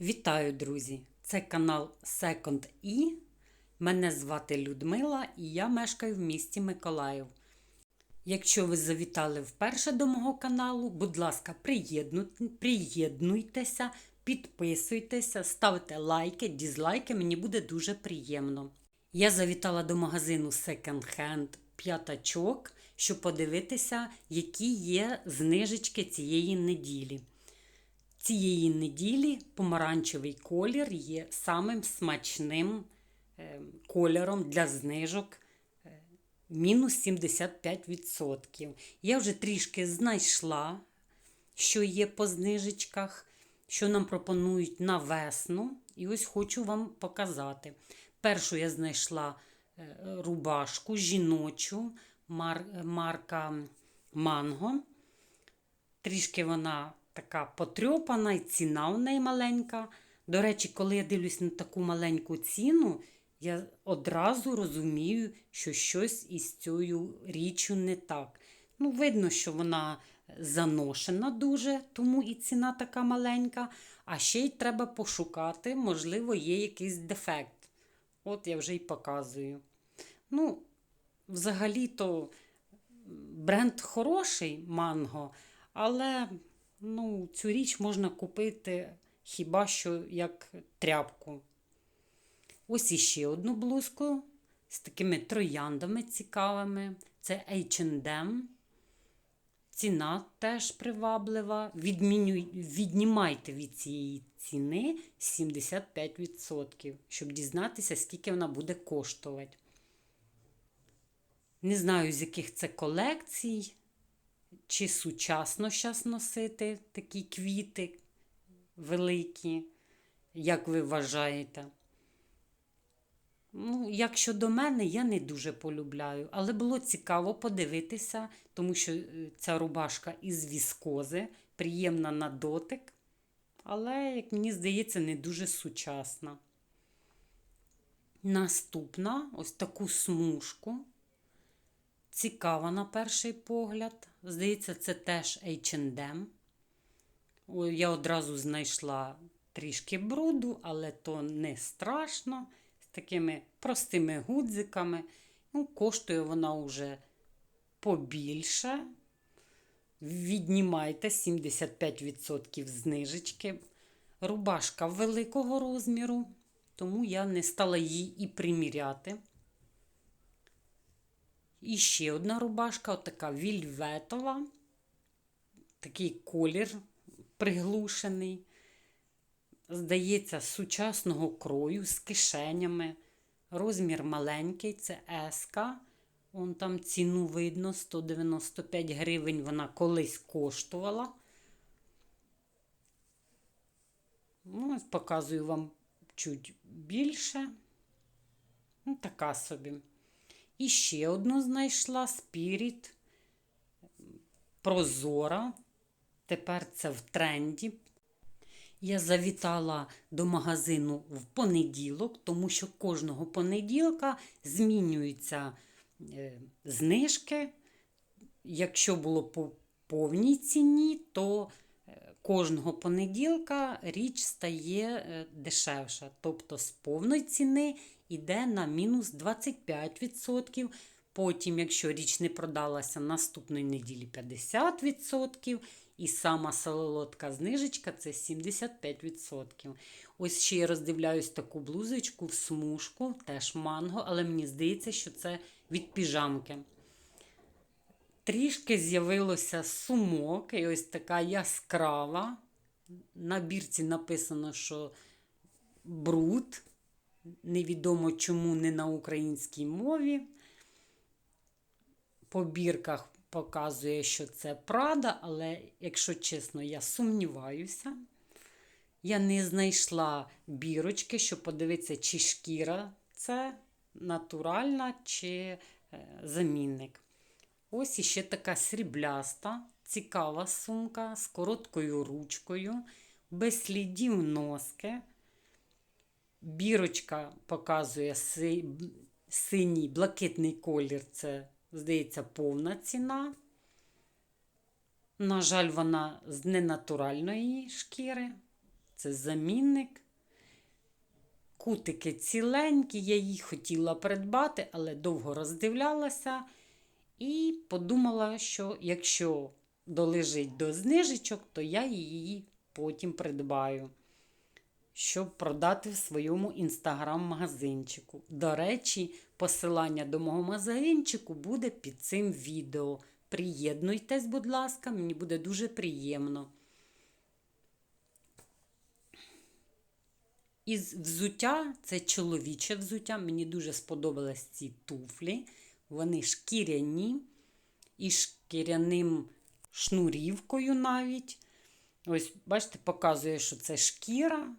Вітаю, друзі! Це канал Second E. Мене звати Людмила і я мешкаю в місті Миколаїв. Якщо ви завітали вперше до мого каналу, будь ласка, приєднуйтеся, підписуйтеся, ставте лайки, дізлайки, мені буде дуже приємно. Я завітала до магазину Second Hand п'ятачок, щоб подивитися, які є знижечки цієї неділі. Цієї неділі помаранчевий колір є самим смачним е, кольором для знижок е, мінус 75%. Я вже трішки знайшла, що є по знижечках, що нам пропонують на весну. І ось хочу вам показати. Першу я знайшла е, рубашку жіночу марка Манго. Трішки вона така потрьопана і ціна у неї маленька. До речі, коли я дивлюсь на таку маленьку ціну, я одразу розумію, що щось із цією річчю не так. Ну, видно, що вона заношена дуже, тому і ціна така маленька. А ще й треба пошукати, можливо, є якийсь дефект. От я вже й показую. Ну, взагалі-то бренд хороший манго, але ну, цю річ можна купити хіба що як тряпку. Ось іще одну блузку з такими трояндами цікавими. Це H&M. Ціна теж приваблива. Відмінюй, віднімайте від цієї ціни 75%, щоб дізнатися, скільки вона буде коштувати. Не знаю, з яких це колекцій, чи сучасно зараз носити такі квіти великі, як ви вважаєте. Ну, як щодо мене, я не дуже полюбляю, але було цікаво подивитися, тому що е, ця рубашка із віскози, приємна на дотик, але, як мені здається, не дуже сучасна. Наступна ось таку смужку. Цікава на перший погляд. Здається, це теж H&M. Я одразу знайшла трішки бруду, але то не страшно. З такими простими гудзиками. Ну, Коштує вона вже побільше. Віднімайте 75% знижечки. Рубашка великого розміру, тому я не стала її і приміряти. І ще одна рубашка, отака вільветова, такий колір приглушений. Здається, сучасного крою з кишенями. Розмір маленький, це еска. Вон там ціну видно, 195 гривень вона колись коштувала. Ну, показую вам чуть більше. Ну, така собі. І ще одну знайшла спіріт прозора. Тепер це в тренді. Я завітала до магазину в понеділок, тому що кожного понеділка змінюються е, знижки. Якщо було по повній ціні, то кожного понеділка річ стає е, дешевша. Тобто з повної ціни йде на мінус 25%. Потім, якщо річ не продалася наступної неділі 50%. І сама солодка знижечка це 75%. Ось ще я роздивляюсь таку блузочку в смужку, теж манго, але мені здається, що це від піжамки. Трішки з'явилося сумок, і ось така яскрава. На бірці написано, що бруд. Невідомо чому не на українській мові. По бірках показує, що це Прада, але, якщо чесно, я сумніваюся. Я не знайшла бірочки, щоб подивитися, чи шкіра це натуральна, чи е, замінник. Ось іще така срібляста, цікава сумка з короткою ручкою, без слідів носки. Бірочка показує синій блакитний колір це здається, повна ціна. На жаль, вона з ненатуральної шкіри. це замінник. Кутики ціленькі, я їх хотіла придбати, але довго роздивлялася і подумала, що якщо долежить до знижечок, то я її потім придбаю, щоб продати в своєму інстаграм-магазинчику. До речі, посилання до мого магазинчику буде під цим відео. Приєднуйтесь, будь ласка, мені буде дуже приємно. Із взуття це чоловіче взуття. Мені дуже сподобались ці туфлі. Вони шкіряні і шкіряним шнурівкою навіть. Ось, бачите, показує, що це шкіра.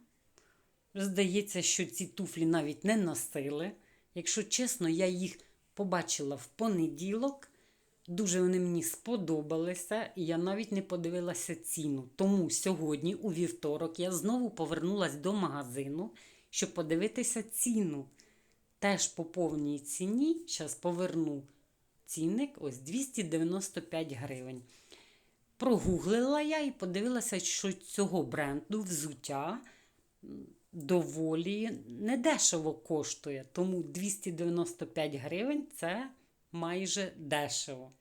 Здається, що ці туфлі навіть не носили. Якщо чесно, я їх побачила в понеділок. Дуже вони мені сподобалися, і я навіть не подивилася ціну. Тому сьогодні, у вівторок, я знову повернулася до магазину, щоб подивитися ціну. Теж по повній ціні, зараз поверну цінник, ось 295 гривень. Прогуглила я і подивилася, що цього бренду взуття доволі недешево коштує. Тому 295 гривень це майже дешево.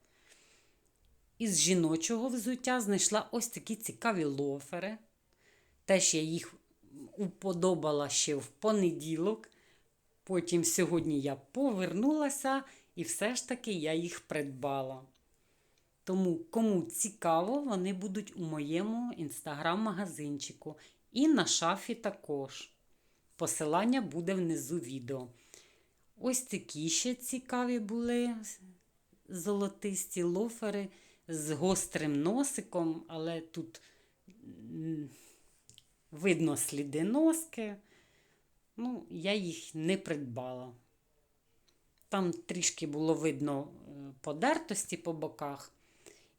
Із жіночого взуття знайшла ось такі цікаві лофери. Теж я їх уподобала ще в понеділок. Потім сьогодні я повернулася і все ж таки я їх придбала. Тому, кому цікаво, вони будуть у моєму інстаграм-магазинчику. І на шафі також. Посилання буде внизу відео. Ось такі ще цікаві були золотисті лофери з гострим носиком, але тут видно сліди носки. Ну, я їх не придбала. Там трішки було видно е, подертості по боках.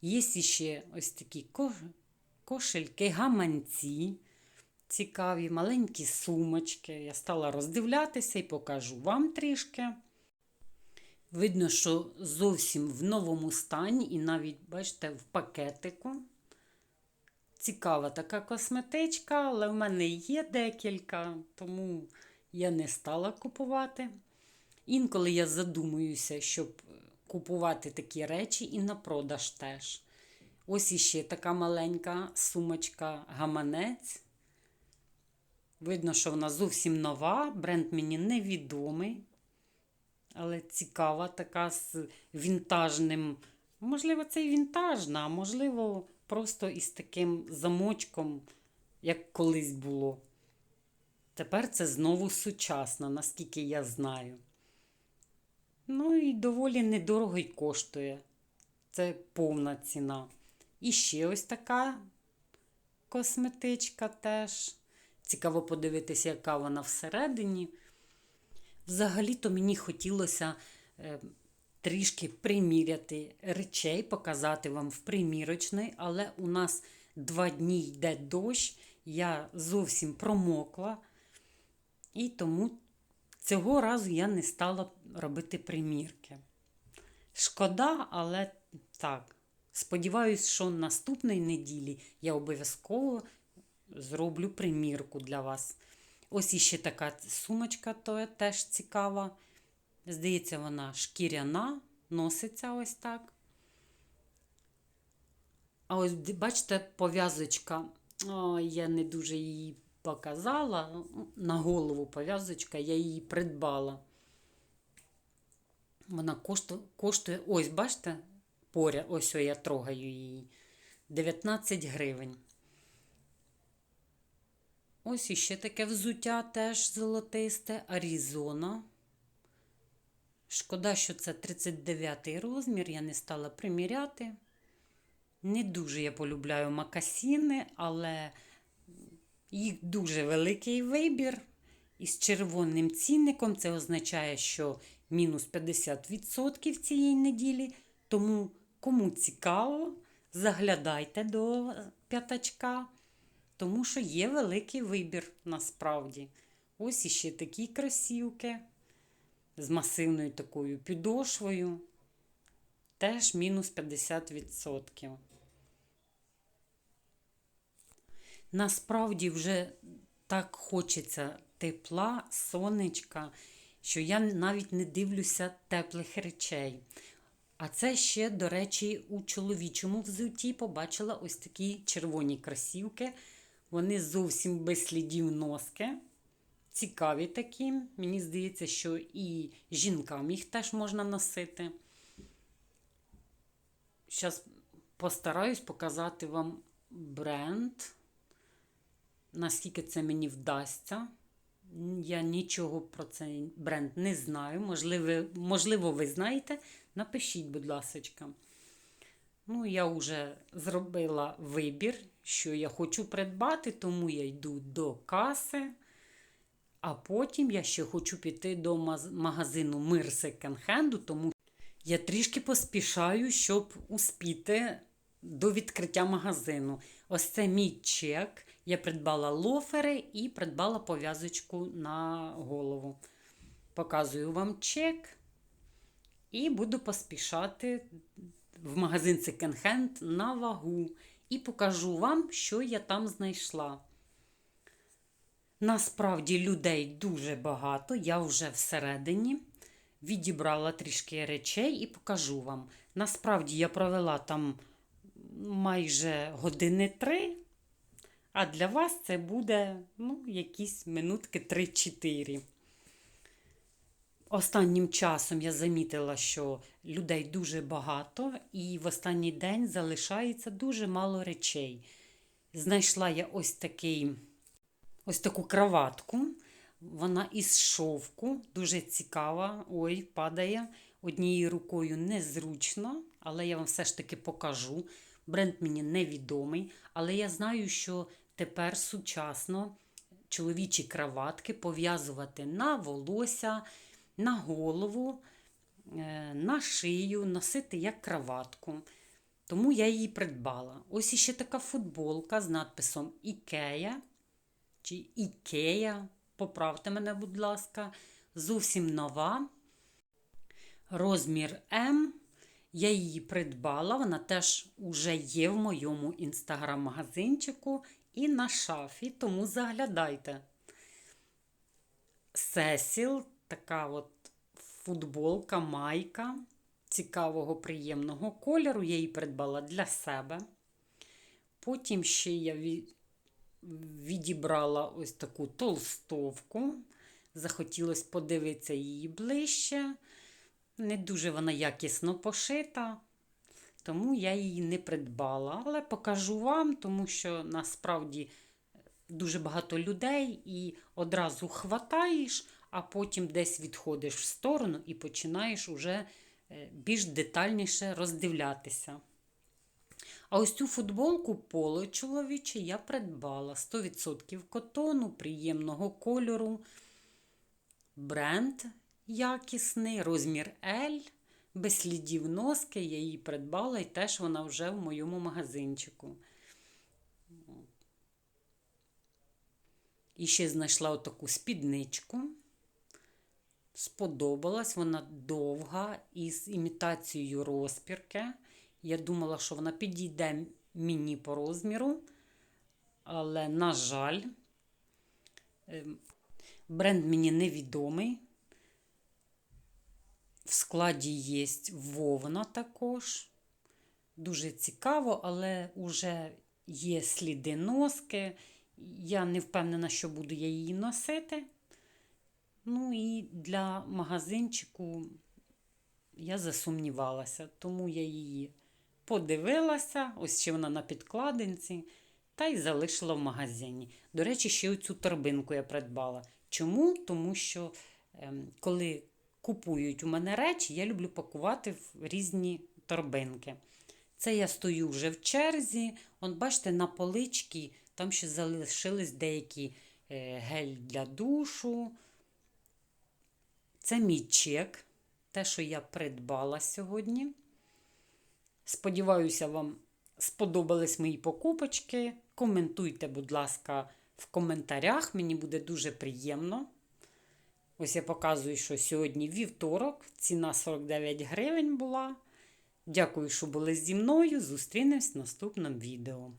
Є ще ось такі кошельки, гаманці, цікаві, маленькі сумочки. Я стала роздивлятися і покажу вам трішки. Видно, що зовсім в новому стані, і навіть, бачите, в пакетику. Цікава така косметичка, але в мене є декілька, тому я не стала купувати. Інколи я задумуюся, щоб купувати такі речі і на продаж теж. Ось іще така маленька сумочка-гаманець. Видно, що вона зовсім нова, бренд мені невідомий. Але цікава така з вінтажним. Можливо, це і вінтажна, а можливо, просто із таким замочком, як колись було. Тепер це знову сучасно, наскільки я знаю. Ну і доволі недорого й коштує. Це повна ціна. І ще ось така косметичка теж. Цікаво подивитися, яка вона всередині. Взагалі-то мені хотілося е, трішки приміряти речей, показати вам в примірочний, але у нас два дні йде дощ, я зовсім промокла, і тому цього разу я не стала робити примірки. Шкода, але так. Сподіваюсь, що наступної неділі я обов'язково зроблю примірку для вас. Ось іще така сумочка, то теж цікава. Здається, вона шкіряна, носиться ось так. А ось, бачите, пов'язочка. Я не дуже її показала. На голову пов'язочка, я її придбала. Вона коштує, ось, бачите, поряд, ось я трогаю її. 19 гривень. Ось іще таке взуття теж золотисте, Арізона. Шкода, що це 39 розмір, я не стала приміряти. Не дуже я полюбляю макасіни, але їх дуже великий вибір. Із червоним цінником це означає, що мінус 50% цієї неділі. Тому, кому цікаво, заглядайте до п'ятачка, тому що є великий вибір насправді. Ось іще такі красівки з масивною такою підошвою. Теж мінус 50%. Насправді вже так хочеться тепла, сонечка, що я навіть не дивлюся теплих речей. А це ще, до речі, у чоловічому взутті побачила ось такі червоні кросівки. Вони зовсім без слідів носки. Цікаві такі. Мені здається, що і жінкам їх теж можна носити. Зараз постараюсь показати вам бренд. Наскільки це мені вдасться. Я нічого про цей бренд не знаю. Можливо, можливо ви знаєте. Напишіть, будь ласка. Ну, я вже зробила вибір, що я хочу придбати, тому я йду до каси. А потім я ще хочу піти до магазину Мир Секонд-хенду, тому я трішки поспішаю, щоб успіти до відкриття магазину. Ось це мій чек. Я придбала лофери і придбала пов'язочку на голову. Показую вам чек. І буду поспішати в магазин секонд-хенд на вагу. І покажу вам, що я там знайшла. Насправді людей дуже багато, я вже всередині відібрала трішки речей і покажу вам. Насправді я провела там майже години три, а для вас це буде ну, якісь минутки 3-4. Останнім часом я замітила, що людей дуже багато, і в останній день залишається дуже мало речей. Знайшла я ось такий, ось таку кроватку. Вона із шовку, дуже цікава. Ой, падає. Однією рукою незручно, але я вам все ж таки покажу. Бренд мені невідомий, але я знаю, що тепер сучасно чоловічі кроватки пов'язувати на волосся на голову, е, на шию, носити як краватку. Тому я її придбала. Ось іще така футболка з надписом Ікея чи Ікея. Поправте мене, будь ласка, зовсім нова. Розмір М. Я її придбала, вона теж уже є в моєму інстаграм-магазинчику і на шафі, тому заглядайте. Сесіл така от футболка, майка цікавого, приємного кольору. Я її придбала для себе. Потім ще я відібрала ось таку толстовку. Захотілося подивитися її ближче. Не дуже вона якісно пошита, тому я її не придбала. Але покажу вам, тому що насправді дуже багато людей і одразу хватаєш, а потім десь відходиш в сторону і починаєш уже е, більш детальніше роздивлятися. А ось цю футболку поло чоловіче я придбала 100% котону, приємного кольору. Бренд якісний, розмір L, без слідів носки. Я її придбала і теж вона вже в моєму магазинчику. І ще знайшла отаку спідничку. Сподобалась, вона довга із імітацією розпірки. Я думала, що вона підійде мені по розміру. Але, на жаль, ем, бренд мені невідомий. В складі є вовна також. Дуже цікаво, але вже є сліди носки. Я не впевнена, що буду я її носити. Ну і для магазинчику я засумнівалася, тому я її подивилася, ось ще вона на підкладинці, та й залишила в магазині. До речі, ще оцю торбинку я придбала. Чому? Тому що, ем, коли купують у мене речі, я люблю пакувати в різні торбинки. Це я стою вже в черзі. Он, бачите, на поличці там ще залишились деякі е, гель для душу. Це мій чек, те, що я придбала сьогодні. Сподіваюся, вам сподобались мої покупочки. Коментуйте, будь ласка, в коментарях. Мені буде дуже приємно. Ось я показую, що сьогодні вівторок, ціна 49 гривень була. Дякую, що були зі мною. Зустрінемось в наступному відео.